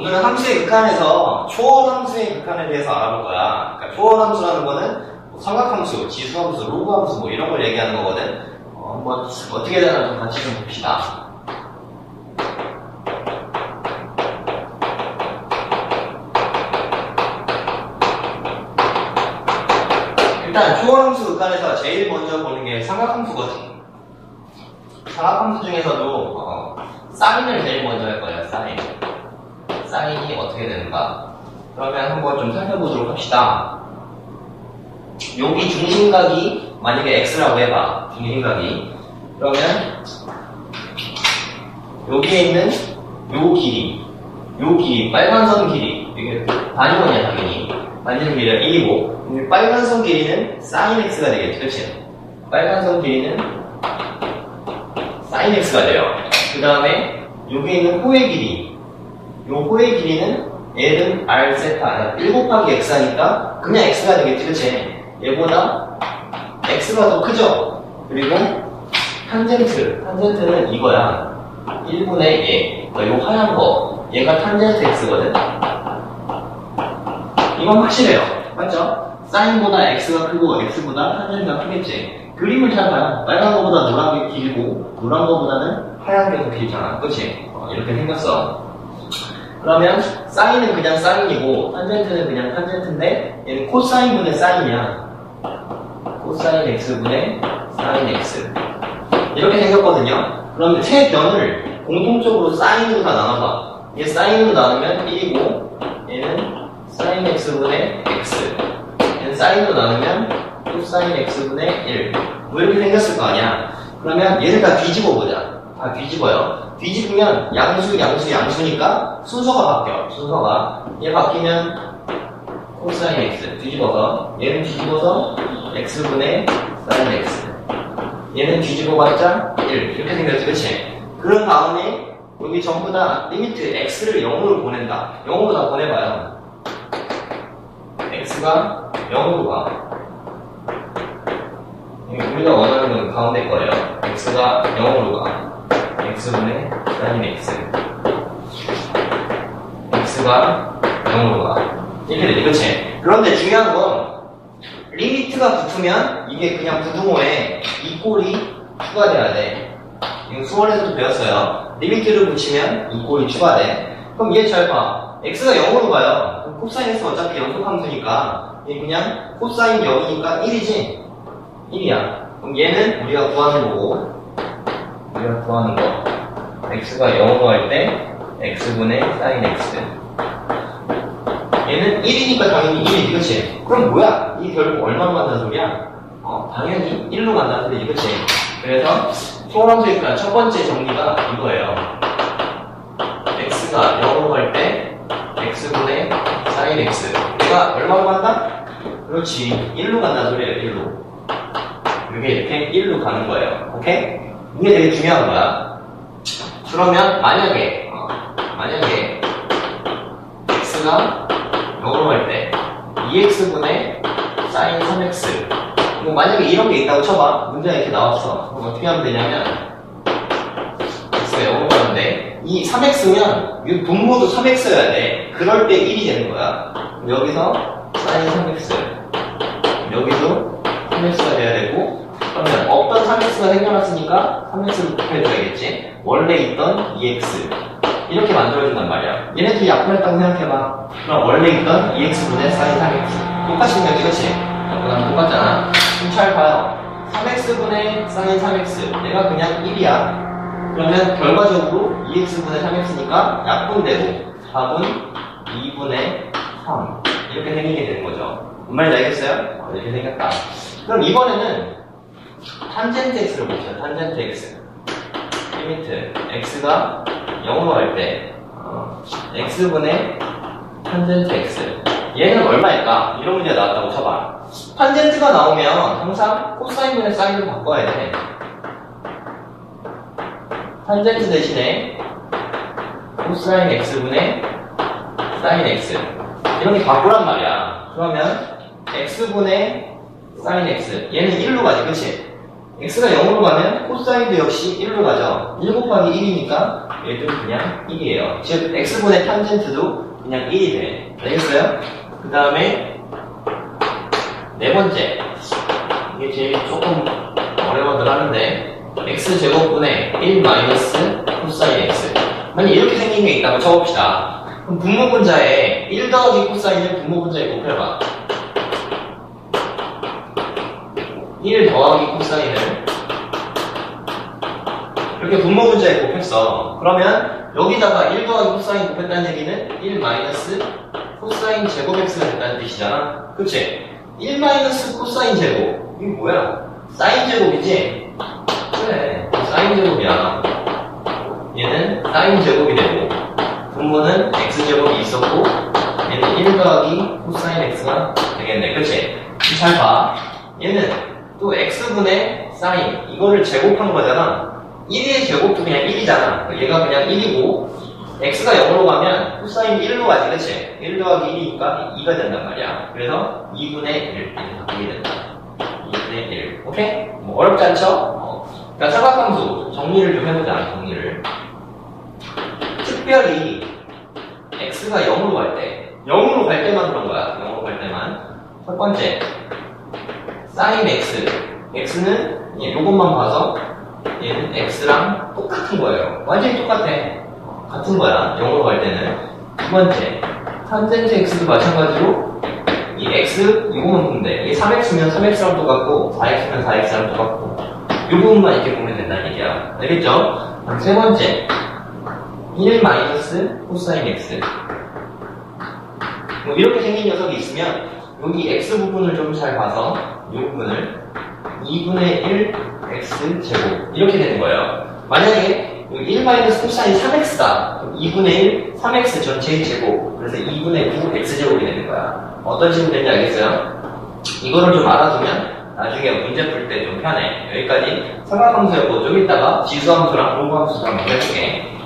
오늘은 함수의 극한에서 초월 함수의 극한에 대해서 알아볼 거야. 그러니까 초월 함수라는 거는 뭐 삼각함수, 지수함수, 로그함수 뭐 이런 걸 얘기하는 거거든. 어, 한번 어떻게 되나 좀 같이 좀 봅시다. 일단 초월함수 극한에서 제일 먼저 보는 게 삼각함수거든. 삼각함수 중에서도 어, 사인을 제일 먼저 할 거예요. 사인. 사인이 어떻게 되는가? 그러면 한번 좀 살펴보도록 합시다. 여기 중심각이 만약에 x라고 해봐. 중심각이. 그러면 여기에 있는 요 길이, 요 길이, 빨간 선 길이, 이게 단위원이야 당연히. 만지는 길이가 1이고, 이 빨간 선 길이는 sin x가 되겠지, 그치? 빨간 선 길이는 sin x가 돼요. 그 다음에 여기 있는 호의 길이, 요 호의 길이는 L은 R 세타, 1 곱하기 x 하니까 그냥 x가 되겠지, 그치? 얘보다 x가 더 크죠? 그리고 탄젠트, 탄젠트는 이거야. 1분의 얘, 그러니까 요 하얀 거, 얘가 탄젠트 x거든? 이건 확실해요. 맞죠? 사인보다 x가 크고 x보다 탄젠트가 크겠지. 그림을 잘 봐요. 빨간 거보다 노란 게 길고 노란 거보다는 하얀 게 더 길잖아. 그치? 어, 이렇게 생겼어. 그러면 사인은 그냥 사인이고 탄젠트는 그냥 탄젠트인데 얘는 코사인분의 사인이야. 코사인 x분의 사인 x. 이렇게 생겼거든요. 그럼 세 변을 공통적으로 사인으로 다 나눠봐. 얘 사인으로 나누면 1이고 얘는 사인 x분의 x. 얘는 사인으로 나누면 코사인 x분의 1. 뭐 이렇게 생겼을 거 아니야. 그러면 얘를 다 뒤집어 보자. 다 뒤집어요. 뒤집으면 양수, 양수, 양수니까 순서가 바뀌어. 순서가. 얘 바뀌면 코사인 x 뒤집어서 얘는 뒤집어서 x분의 사인 x. 얘는 뒤집어봤자 1 이렇게 생겼지, 그치? 그런 다음에 여기 전부 다 리미트 x를 0으로 보낸다. 0으로 다 보내봐요. x가 0으로 가. 우리가 원하는 건 가운데 거예요. x가 0으로 가. X분의 sin x. x가 0으로 가. 이렇게 되지, 그치? 그런데 중요한 건 리미트가 붙으면 이게 그냥 부등호에 이 꼴이 추가돼야 돼. 이거 수원에서도 배웠어요. 리미트를 붙이면 이 꼴이 추가돼. 그럼 얘 잘 봐. x가 0으로 가요. 그럼 코사인 x 어차피 연속함수니까 얘 그냥 코사인 0이니까 1이지? 1이야. 그럼 얘는 우리가 구하는 거고 우리가 구하는 거 x가 0으로 갈때 x분의 sin x 얘는 1이니까 당연히 1이지 그치? 그럼 뭐야? 이 결국 얼마로 간다는 소리야? 어, 당연히 1로 간다는 소리지 그치? 그래서 초월함수니까 첫 번째 정리가 이거예요 x가 0으로 갈 때 x분의 sin x 얘가 얼마로 간다? 그렇지 1로 간다는 소리예요 1로 이게 이렇게 1로 가는 거예요 오케이? 이게 되게 중요한 거야. 그러면 만약에 어, 만약에 x가 0으로 갈 때 2x분의 sin 3x 뭐 만약에 이런 게 있다고 쳐봐. 문제가 이렇게 나왔어 그럼 어떻게 하면 되냐면 x가 0으로 가는데 이 3x면 이 분모도 3x여야 돼. 그럴 때 1이 되는 거야. 여기서 sin 3x 3x가 생겨났으니까 3x를 곱해줘야겠지? 원래 있던 2x 이렇게 만들어준단 말이야. 얘네들이 약분했다고 생각해봐. 그럼 원래 있던 2x분의 sin 3x 똑같이 생겼지 그치? 약분하면 똑같잖아. 그럼 잘 봐요. 3x분의 sin 3x 얘가 그냥 1이야. 그러면 결과적으로 2x분의 3x니까 약분되고 답은 2분의 3 이렇게 생기게 되는 거죠. 뭔 말인지 알겠어요? 어, 이렇게 생겼다. 그럼 이번에는 탄젠트 x를 보죠 탄젠트 x. 리미트 x가 0으로 갈때 어, x분의 탄젠트 x. 얘는 얼마일까? 이런 문제가 나왔다고 쳐봐. 탄젠트가 나오면 항상 코사인분의 사인을 바꿔야 돼. 탄젠트 대신에 코사인 x분의 사인 x. 이렇게 바꾸란 말이야. 그러면 x분의 사인 x. 얘는 1로 가지 그치? X가 0으로 가면 코사인도 역시 1로 가죠. 1 곱하기 1이니까 얘도 그냥 1이에요. 즉 x분의 탄젠트도 그냥 1이 돼. 알겠어요? 그 다음에 네 번째 이게 제일 조금 어려워들 하는데 x제곱분의 1 마이너스 코사인 x 만약 이렇게 생긴 게 있다고 쳐봅시다. 그럼 분모분자에 1 더하기 코사인을 분모분자에 곱해봐. 1 더하기 코사인을 이렇게 분모분자에 곱했어. 그러면 여기다가 1 더하기 코사인 곱했다는 얘기는 1 마이너스 코사인 제곱 x가 됐다는 뜻이잖아. 그치? 1 마이너스 코사인 제곱. 이게 뭐야? 사인 제곱이지? 그래. 사인 제곱이야. 얘는 사인 제곱이 되고, 분모는 x 제곱이 있었고, 얘는 1 더하기 코사인 x가 되겠네. 그치? 잘 봐. 얘는 또 x분의 사인. 이거를 제곱한 거잖아. 1의 제곱도 그냥 1이잖아. 얘가 그냥 1이고, x가 0으로 가면 코사인 1로 가지, 그치? 1 더하기 1이니까 2가 된단 말이야. 그래서 2분의 1 이렇게 바뀌게 된다. 2분의 1. 오케이? 뭐 어렵지 않죠? 어. 그러니까 사각함수 정리를 좀 해보자, 정리를. 특별히 x가 0으로 갈 때, 0으로 갈 때만 그런 거야. 0으로 갈 때만. 첫 번째, sin x. x는 예, 요것만 봐서 얘는 x랑 똑같은 거예요. 완전히 똑같아. 같은 거야. 0으로 갈 때는. 두 번째, 탄젠트 x도 마찬가지로 이 x 이거만 보면 돼. 이게 3x면 3x랑 똑같고 4x면 4x랑 똑같고 이 부분만 이렇게 보면 된다는 얘기야. 알겠죠? 세 번째, 1 마이너스 코사인 x. 뭐 이렇게 생긴 녀석이 있으면 여기 x 부분을 좀 잘 봐서 이 부분을 2분의 1 x 제곱 이렇게 되는 거예요. 만약에 1 마이너스 코사인 3x다. 그럼 2분의 1 3x 전체의 제곱. 그래서 2분의 9 x 제곱이 되는 거야. 어떤 되는지 알겠어요? 이거를 좀 알아두면 나중에 문제 풀 때 좀 편해. 여기까지 삼각함수였고 좀 이따가 지수함수랑 공부함수도 한번 해볼게.